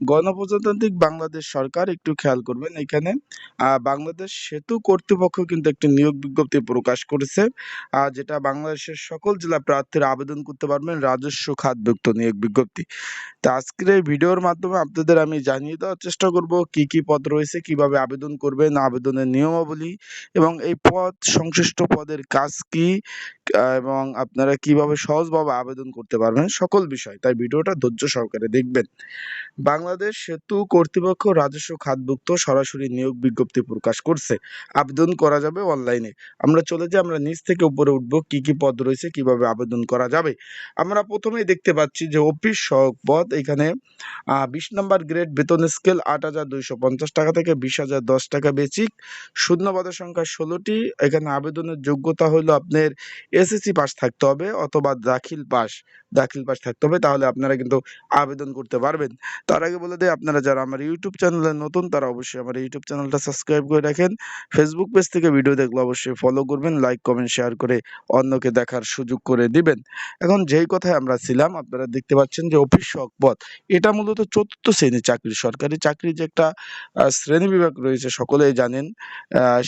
গণপ্রজাতান্ত্রিক বাংলাদেশ সরকার একটু খেয়াল করবেন এখানে। বাংলাদেশ সেতু কর্তৃপক্ষ কিন্তু একটি নিয়োগ বিজ্ঞপ্তি প্রকাশ করেছে। যেটা বাংলাদেশের সকল জেলা প্রার্থীরা আবেদন করতে পারবেন রাজস্ব খাতভুক্ত নিয়োগ বিজ্ঞপ্তি। তা আজকের এই ভিডিওর মাধ্যমে আপনাদের আমি জানিয়ে দেওয়ার চেষ্টা করব কি কি পদ রয়েছে, কীভাবে আবেদন করবেন, আবেদনের নিয়মাবলী এবং এই পদ, সংশ্লিষ্ট পদের কাজ কি এবং আপনারা কীভাবে সহজভাবে আবেদন করতে পারবেন, সকল বিষয়। তাই ভিডিওটা ধৈর্য সহকারে দেখবেন। বাংলাদেশ সেতু কর্তৃপক্ষ রাজস্ব খাতভুক্ত সরাসরি নিয়োগ বিজ্ঞপ্তি প্রকাশ করছে। আবেদন করা যাবে অনলাইনে। আমরা চলে যাই, আমরা নিচ থেকে উপরে উঠবো, কি কি পদ রয়েছে, কীভাবে আবেদন করা যাবে। আমরা প্রথমেই দেখতে পাচ্ছি যে অফিস সহক পদ, এখানে বিশ নম্বর গ্রেড বেতন স্কেল আট হাজার দুইশো পঞ্চাশ টাকা থেকে বিশ হাজার দশ টাকা বেচিক শূন্য পদের সংখ্যা ষোলোটি। এখানে আবেদনের যোগ্যতা হলো আপনার এসএসসি পাস থাকতে হবে অথবা দাখিল পাস দাখিল পাস থাকতে হবে, তাহলে আপনারা কিন্তু আবেদন করতে পারবেন। তার আগে বলে দিই, আপনারা যারা আমার ইউটিউব চ্যানেলে নতুন, তারা অবশ্যই আমার ইউটিউব চ্যানেলটা সাবস্ক্রাইব করে রাখেন। ফেসবুক পেজ থেকে ভিডিও দেখলে অবশ্যই ফলো করবেন লাইক কমেন্ট শেয়ার করে অন্যকে দেখার সুযোগ করে দিবেন। এখন যেই কথায় আমরা ছিলাম, আপনারা দেখতে পাচ্ছেন যে অফিস সহক এটা মূলত চতুর্থ শ্রেণির চাকরি। সরকারি চাকরি যে একটা শ্রেণি বিভাগ রয়েছে, সকলেই জানেন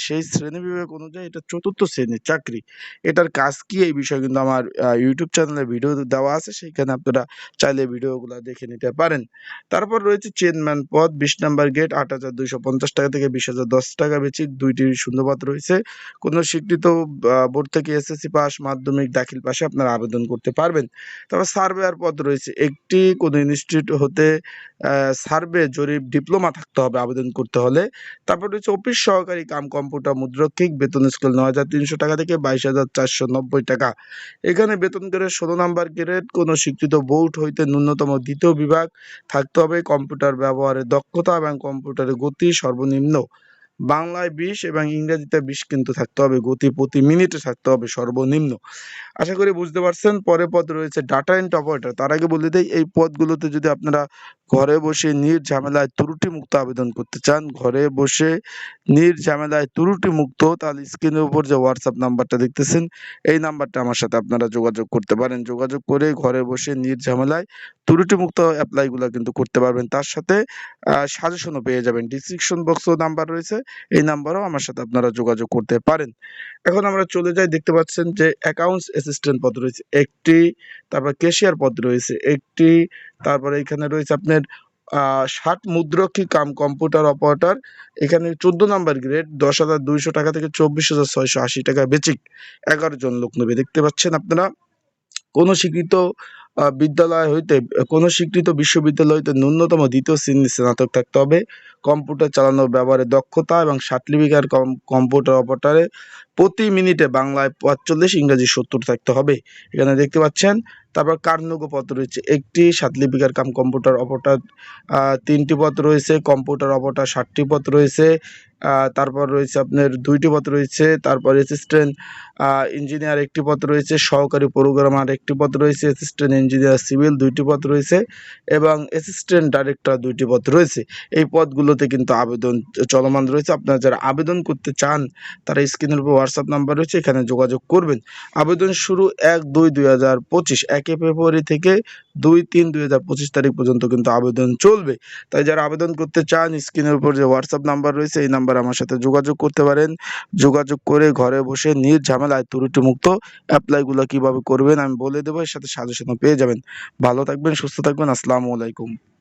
সেই শ্রেণি বিভাগ অনুযায়ী এটা চতুর্থ শ্রেণির চাকরি। এটার কাজ কি, এই বিষয়ে কিন্তু আমার ইউটিউব চ্যানেলে ভিডিও দেওয়া আছে, সেইখানে আপনারা চাইলে ভিডিওগুলো দেখে নিতে পারেন। তারপর রয়েছে চেনম্যান পথ, বিশ নাম্বার গেট আট হাজার দুইশো পঞ্চাশ টাকা থেকে বিশ হাজার দশ টাকা বেচিক দুইটি শূন্যপদ রয়েছে। কোনো স্বীকৃত বোর্ড থেকে এসএসসি পাস মাধ্যমিক, দাখিল পাশে আপনারা আবেদন করতে পারবেন। তারপর সার্ভেয়ার পদ রয়েছে। একটি কোনো ইনস্টিটিউট হতে সার্ভে জরিপ ডিপ্লোমা থাকতে হবে আবেদন করতে হলে। তারপর রয়েছে অফিস সহকারী কাম কম্পিউটার মুদ্রক্ষিক, বেতন স্কেল নয় হাজার তিনশো টাকা থেকে বাইশ হাজার চারশো নব্বই টাকা। এখানে বেতন গ্রেড ষোলো নাম্বার গ্রেড কোনো স্বীকৃত বোর্ড হইতে ন্যূনতম দ্বিতীয় বিভাগ থাকতে হবে। কম্পিউটার ব্যবহারের দক্ষতা এবং কম্পিউটারের গতি সর্বনিম্ন। বাংলায় বিশ এবং ইংরেজিতে বিশ কিন্তু থাকতে হবে, গতি প্রতি মিনিটে থাকতে হবে সর্বনিম্ন। আশা করি বুঝতে পারছেন পরে পদ রয়েছে ডাটা এন্ড অপারেটর তার আগে বলে দেই, এই পদগুলোতে যদি আপনারা ঘরে বসে নির্ঝামেলায় ত্রুটি মুক্ত আবেদন করতে চান, ঘরে বসে নির্ঝামেলায় ত্রুটি মুক্ত তাহলে স্ক্রিনের উপর যে হোয়াটসঅ্যাপ নাম্বারটা দেখতেছেন, এই নাম্বারটা আমার সাথে আপনারা যোগাযোগ করতে পারেন। যোগাযোগ করে ঘরে বসে নির্ঝামেলায় ত্রুটি মুক্ত অ্যাপ্লাইগুলো কিন্তু করতে পারবেন। তার সাথে সাজেশনও পেয়ে যাবেন। ডিসক্রিপশন বক্সও নাম্বার রয়েছে। এই নাম্বারও আমার সাথে আপনারা যোগাযোগ করতে পারেন। এখন আমরা চলে যাই, দেখতে পাচ্ছেন যে অ্যাকাউন্টস অ্যাসিস্ট্যান্ট পদ রয়েছে একটি, তারপর ক্যাশিয়ার পদ রয়েছে একটি, তারপরে এখানে রয়েছে আপনার ষাট মুদ্রক্ষী কাম কম্পিউটার অপারেটর এখানে চোদ্দ নাম্বার গ্রেড দশ হাজার দুইশো টাকা থেকে চব্বিশ হাজার ছয়শো আশি টাকা বেচিক, এগারো জন লোক নেবে। দেখতে পাচ্ছেন আপনারা, কোনো স্বীকৃত বিদ্যালয় হইতে, কোনো স্বীকৃত বিশ্ববিদ্যালয় হইতে ন্যূনতম দ্বিতীয় শ্রেণির স্নাতক থাকতে হবে। কম্পিউটার চালানোর ব্যবহারে দক্ষতা এবং সার্টিফিকেট কম্পিউটার অপারেটরে প্রতি মিনিটে বাংলায় পঁয়তাল্লিশ, ইংরেজি সত্তর থাকতে হবে। এখানে দেখতে পাচ্ছেন, তারপর কার্নগো পদ রয়েছে। একটি সাতলিপিকার কাম, কম্পিউটার অপারেটর তিনটি পদ রয়েছে। কম্পিউটার অপারেটর ষাটটি পদ রয়েছে। তারপর রয়েছে আপনার দুইটি পদ রয়েছে। তারপর অ্যাসিস্ট্যান্ট ইঞ্জিনিয়ার একটি পদ রয়েছে। সহকারী প্রোগ্রামার একটি পদ রয়েছে। অ্যাসিস্ট্যান্ট ইঞ্জিনিয়ার সিভিল দুইটি পদ রয়েছে এবং অ্যাসিস্ট্যান্ট ডাইরেক্টর দুইটি পদ রয়েছে। এই পদগুলোতে কিন্তু আবেদন চলমান রয়েছে। আপনারা যারা আবেদন করতে চান, তারা স্ক্রিনের উপর হোয়াটসঅ্যাপ নাম্বার রয়েছে, এখানে যোগাযোগ করবেন। আবেদন শুরু এক দুই দুই হাজার পঁচিশ একই ফেব্রুয়ারি থেকে দুই তিন দুই হাজার পঁচিশ তারিখ পর্যন্ত কিন্তু আবেদন চলবে। তাই যারা আবেদন করতে চান, স্ক্রিনের উপর যে হোয়াটসঅ্যাপ নাম্বার রয়েছে, এই নাম্বার আমার সাথে যোগাযোগ করতে পারেন। যোগাযোগ করে ঘরে বসে নির্ঝামেলায় ত্রুটি মুক্ত অ্যাপ্লাইগুলো কীভাবে করবেন আমি বলে দেবো, এর সাথে সাজেশনও পেয়ে যাবেন। ভালো থাকবেন, সুস্থ থাকবেন, আসসালামু আলাইকুম।